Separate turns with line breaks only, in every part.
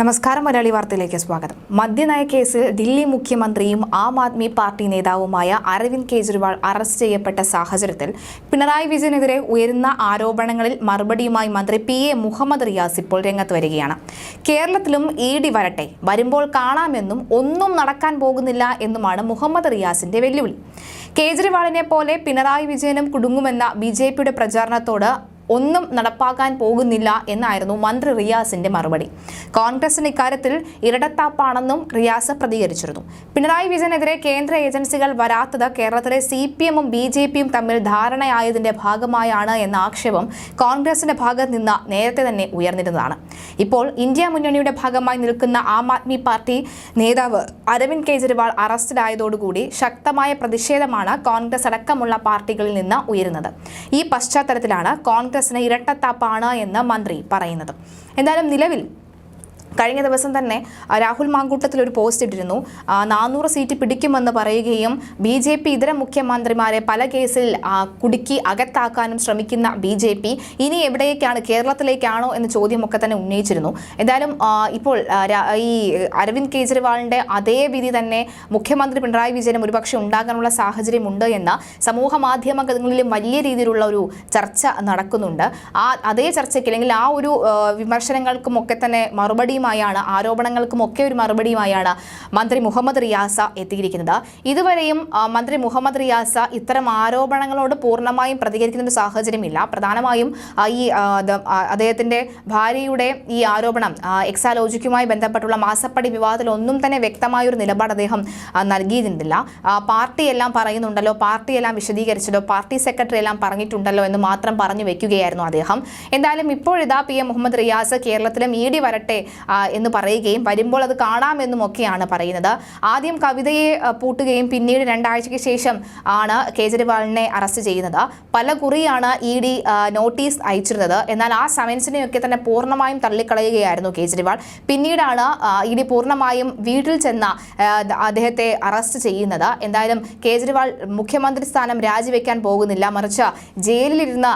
നമസ്കാരം മലയാളി വാർത്തയിലേക്ക് സ്വാഗതം. മദ്യനയ കേസിൽ ദില്ലി മുഖ്യമന്ത്രിയും ആം ആദ്മി പാർട്ടി നേതാവുമായ അരവിന്ദ് കെജ്രിവാൾ അറസ്റ്റ് ചെയ്യപ്പെട്ട സാഹചര്യത്തിൽ പിണറായി വിജയനെതിരെ ഉയരുന്ന ആരോപണങ്ങളിൽ മറുപടിയുമായി മന്ത്രി പി എ മുഹമ്മദ് റിയാസ് ഇപ്പോൾ രംഗത്ത് വരികയാണ്. കേരളത്തിലും ഇ ഡി വരട്ടെ വരുമ്പോൾ കാണാമെന്നും ഒന്നും നടക്കാൻ പോകുന്നില്ല എന്നുമാണ് മുഹമ്മദ് റിയാസിന്റെ വെല്ലുവിളി. കേജ്രിവാളിനെ പോലെ പിണറായി വിജയനും കുടുങ്ങുമെന്ന ബി പ്രചാരണത്തോട് ഒന്നും നടപ്പാക്കാൻ പോകുന്നില്ല എന്നായിരുന്നു മന്ത്രി റിയാസിന്റെ മറുപടി. കോൺഗ്രസിന് ഇക്കാര്യത്തിൽ ഇരടത്താപ്പാണെന്നും റിയാസ് പ്രതികരിച്ചിരുന്നു. പിണറായി വിജയനെതിരെ കേന്ദ്ര ഏജൻസികൾ വരാത്തത് കേരളത്തിലെ സി പി എമ്മും ബി ജെ പിയും തമ്മിൽ ധാരണയായതിന്റെ ഭാഗമായാണ് എന്ന ആക്ഷേപം കോൺഗ്രസിന്റെ ഭാഗത്ത് നിന്ന് നേരത്തെ തന്നെ ഉയർന്നിരുന്നതാണ്. ഇപ്പോൾ ഇന്ത്യ മുന്നണിയുടെ ഭാഗമായി നിൽക്കുന്ന ആം ആദ്മി പാർട്ടി നേതാവ് അരവിന്ദ് കെജ്രിവാൾ അറസ്റ്റിലായതോടുകൂടി ശക്തമായ പ്രതിഷേധമാണ് കോൺഗ്രസ് അടക്കമുള്ള പാർട്ടികളിൽ നിന്ന് ഉയരുന്നത്. ഈ പശ്ചാത്തലത്തിലാണ് കോൺഗ്രസിന് ഇരട്ടത്താപ്പാണ് എന്ന് മന്ത്രി പറയുന്നത്. എന്തായാലും നിലവിൽ കഴിഞ്ഞ ദിവസം തന്നെ രാഹുൽ മാങ്കൂട്ടത്തിൽ ഒരു പോസ്റ്റ് ഇട്ടിരുന്നു. നാനൂറ് സീറ്റ് പിടിക്കുമെന്ന് പറയുകയും ബി ജെ പി ഇതര മുഖ്യമന്ത്രിമാരെ പല കേസിൽ കുടുക്കി അകത്താക്കാനും ശ്രമിക്കുന്ന ബി ജെ പി ഇനി എവിടേക്കാണ് കേരളത്തിലേക്കാണോ എന്ന ചോദ്യമൊക്കെ തന്നെ ഉന്നയിച്ചിരുന്നു. എന്തായാലും ഇപ്പോൾ ഈ അരവിന്ദ് കെജ്രിവാളിന്റെ അതേ വിധി തന്നെ മുഖ്യമന്ത്രി പിണറായി വിജയനും ഒരുപക്ഷെ ഉണ്ടാകാനുള്ള സാഹചര്യമുണ്ട് എന്ന സമൂഹ മാധ്യമങ്ങളിലും വലിയ രീതിയിലുള്ള ഒരു ചർച്ച നടക്കുന്നുണ്ട്. ആ അതേ ചർച്ചയ്ക്ക് അല്ലെങ്കിൽ ആ ഒരു വിമർശനങ്ങൾക്കുമൊക്കെ തന്നെ മറുപടി മറുപടിയുമായാണ് ആരോപണങ്ങൾക്കും ഒക്കെ ഒരു മറുപടിയുമായാണ് മന്ത്രി മുഹമ്മദ് റിയാസ എത്തിയിരിക്കുന്നത്. ഇതുവരെയും മന്ത്രി മുഹമ്മദ് റിയാസ ഇത്തരം ആരോപണങ്ങളോട് പൂർണമായും പ്രതികരിക്കുന്ന ഒരു സാഹചര്യമില്ല. പ്രധാനമായും ഈ അദ്ദേഹത്തിന്റെ ഭാര്യയുടെ ഈ ആരോപണം എക്സാലോജിക്കുമായി ബന്ധപ്പെട്ടുള്ള മാസപ്പടി വിവാദത്തിൽ ഒന്നും തന്നെ വ്യക്തമായ ഒരു നിലപാട് അദ്ദേഹം നൽകിയിരുന്നില്ല. പാർട്ടിയെല്ലാം പറയുന്നുണ്ടല്ലോ പാർട്ടിയെല്ലാം വിശദീകരിച്ചല്ലോ പാർട്ടി സെക്രട്ടറി എല്ലാം പറഞ്ഞിട്ടുണ്ടല്ലോ എന്ന് മാത്രം പറഞ്ഞു വെക്കുകയായിരുന്നു അദ്ദേഹം. എന്തായാലും ഇപ്പോഴിതാ പി എം മുഹമ്മദ് റിയാസ് കേരളത്തിലും ഇ ഡി വരട്ടെ എന്ന് പറയുകയും വരുമ്പോൾ അത് കാണാമെന്നും ഒക്കെയാണ് പറയുന്നത്. ആദ്യം കവിതയെ പൂട്ടുകയും പിന്നീട് രണ്ടാഴ്ചയ്ക്ക് ശേഷം ആണ് കേജ്രിവാളിനെ അറസ്റ്റ് ചെയ്യുന്നത്. പല കുറിയാണ് ഇ ഡി നോട്ടീസ് അയച്ചിരുന്നത്. എന്നാൽ ആ സമൻസിനെയൊക്കെ തന്നെ പൂർണമായും തള്ളിക്കളയുകയായിരുന്നു കേജ്രിവാൾ. പിന്നീടാണ് ഇ ഡി പൂർണമായും വീട്ടിൽ ചെന്ന അദ്ദേഹത്തെ അറസ്റ്റ് ചെയ്യുന്നത്. എന്തായാലും കേജ്രിവാൾ മുഖ്യമന്ത്രി സ്ഥാനം രാജിവെക്കാൻ പോകുന്നില്ല. മറിച്ച് ജയിലിലിരുന്ന്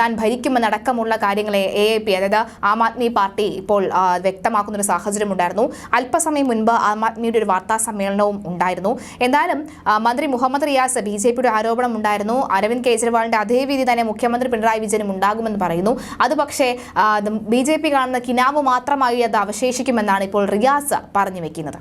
താൻ ഭരിക്കുമെന്നടക്കമുള്ള കാര്യങ്ങളെ എ എ പി അതായത് ആം ആദ്മി പാർട്ടി ഇപ്പോൾ ആ, വ്യക്തമാക്കുന്ന ഒരു സാഹചര്യം ഉണ്ടായിരുന്നു അല്പസമയം മുൻപ് ആം ആദ്മിയുടെ ഒരു വാർത്താ സമ്മേളനവും ഉണ്ടായിരുന്നു. എന്തായാലും മന്ത്രി മുഹമ്മദ് റിയാസ് ബി ജെ പിയുടെ ആരോപണം ഉണ്ടായിരുന്നു അരവിന്ദ് കെജ്രിവാളിന്റെ അതേ രീതി തന്നെ മുഖ്യമന്ത്രി പിണറായി വിജയനും ഉണ്ടാകുമെന്ന് പറയുന്നു. അത് പക്ഷേ ബി ജെ പി കാണുന്ന കിനാവ് മാത്രമായി അത് അവശേഷിക്കുമെന്നാണ് ഇപ്പോൾ റിയാസ് പറഞ്ഞു വെക്കുന്നത്.